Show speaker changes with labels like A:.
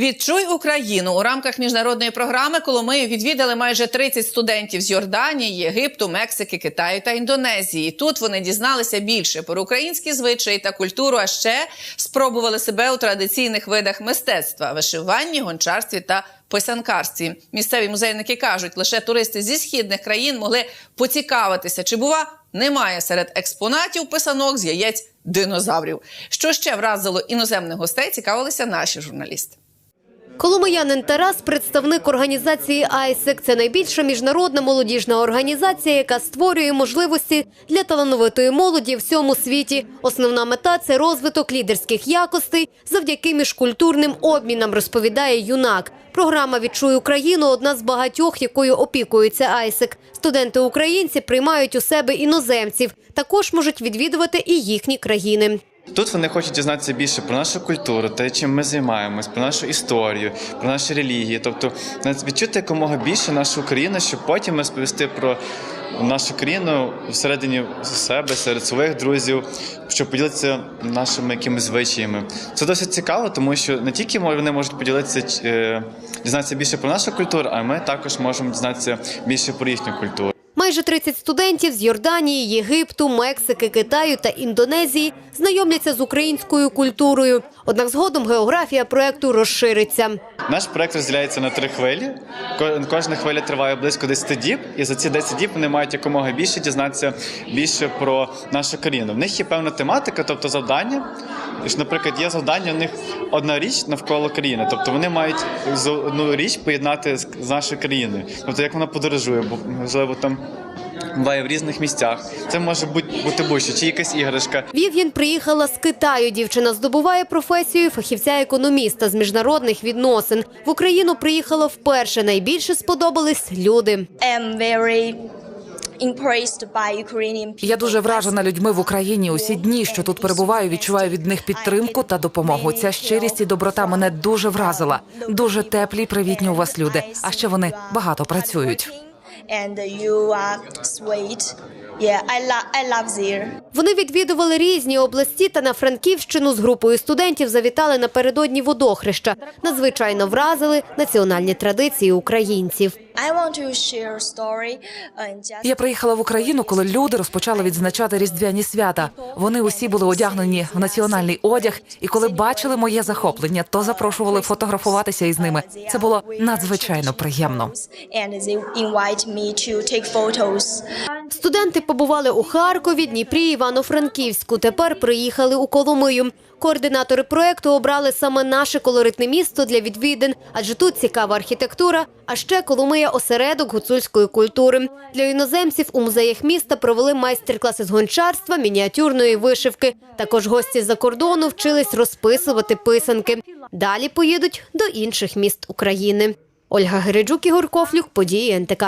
A: Відчуй Україну у рамках міжнародної програми Коломию відвідали майже 30 студентів з Йорданії, Єгипту, Мексики, Китаю та Індонезії. Тут вони дізналися більше про українські звичаї та культуру, а ще спробували себе у традиційних видах мистецтва вишиванні, гончарстві та писанкарстві. Місцеві музейники кажуть, лише туристи зі східних країн могли поцікавитися, чи бува немає серед експонатів писанок з яєць динозаврів. Що ще вразило іноземних гостей, цікавилися наші журналісти.
B: Коломиянин Тарас – представник організації «Айсек». Це найбільша міжнародна молодіжна організація, яка створює можливості для талановитої молоді в всьому світі. Основна мета – це розвиток лідерських якостей завдяки міжкультурним обмінам, розповідає юнак. Програма «Відчуй Україну» – одна з багатьох, якою опікується «Айсек». Студенти-українці приймають у себе іноземців. Також можуть відвідувати і їхні країни.
C: Тут вони хочуть дізнатися більше про нашу культуру, те, чим ми займаємось, про нашу історію, про наші релігії. Тобто відчути якомога більше нашу країну, щоб потім розповісти про нашу країну всередині себе, серед своїх друзів, щоб поділитися нашими якимись звичаями. Це досить цікаво, тому що не тільки вони можуть поділитися, е, дізнатися більше про нашу культуру, а ми також можемо дізнатися більше про їхню культуру.
B: Майже 30 студентів з Йорданії, Єгипту, Мексики, Китаю та Індонезії знайомляться з українською культурою. Однак згодом географія проекту розшириться.
C: Наш проект розділяється на три хвилі. Ко- Кожна хвиля триває близько 10 діб, і за ці 10 діб вони мають якомога більше дізнатися більше про нашу країну. В них є певна тематика, тобто завдання. І Наприклад, є завдання у них одна річ навколо країни. Тобто вони мають з- одну річ поєднати з нашою країною. Тобто як вона подорожує, бо можливо там буває в різних місцях. Це може бути бути будь-що, чи якась іграшка.
B: Вів'єн приїхала з Китаю. Дівчина здобуває професію фахівця-економіста з міжнародних відносин. В Україну приїхала вперше. Найбільше сподобались люди.
D: am very
E: Я дуже вражена людьми в Україні. Усі дні, що тут перебуваю, відчуваю від них підтримку та допомогу. Ця щирість і доброта мене дуже вразила. Дуже теплі, привітні у вас люди. А ще вони багато працюють.
D: Yeah, I love I love there.
B: Вони відвідували різні області та на Франківщину з групою студентів завітали напередодні водохреща. Надзвичайно вразили національні традиції українців.
D: I want to share story uh, and just
E: Я приїхала в Україну, коли люди розпочали відзначати різдвяні свята. Вони усі були одягнені в національний одяг, і коли бачили моє захоплення, то запрошували фотографуватися із ними. Це було надзвичайно приємно.
B: Студенти побували у Харкові, Дніпрі, Івано-Франківську. Тепер приїхали у Коломию. Координатори проекту обрали саме наше колоритне місто для відвідин, адже тут цікава архітектура, а ще Коломия – осередок гуцульської культури. Для іноземців у музеях міста провели майстер-класи з гончарства, мініатюрної вишивки. Також гості з-за кордону вчились розписувати писанки. Далі поїдуть до інших міст України. Ольга Гереджук, Ігор Кофлюк, події НТК.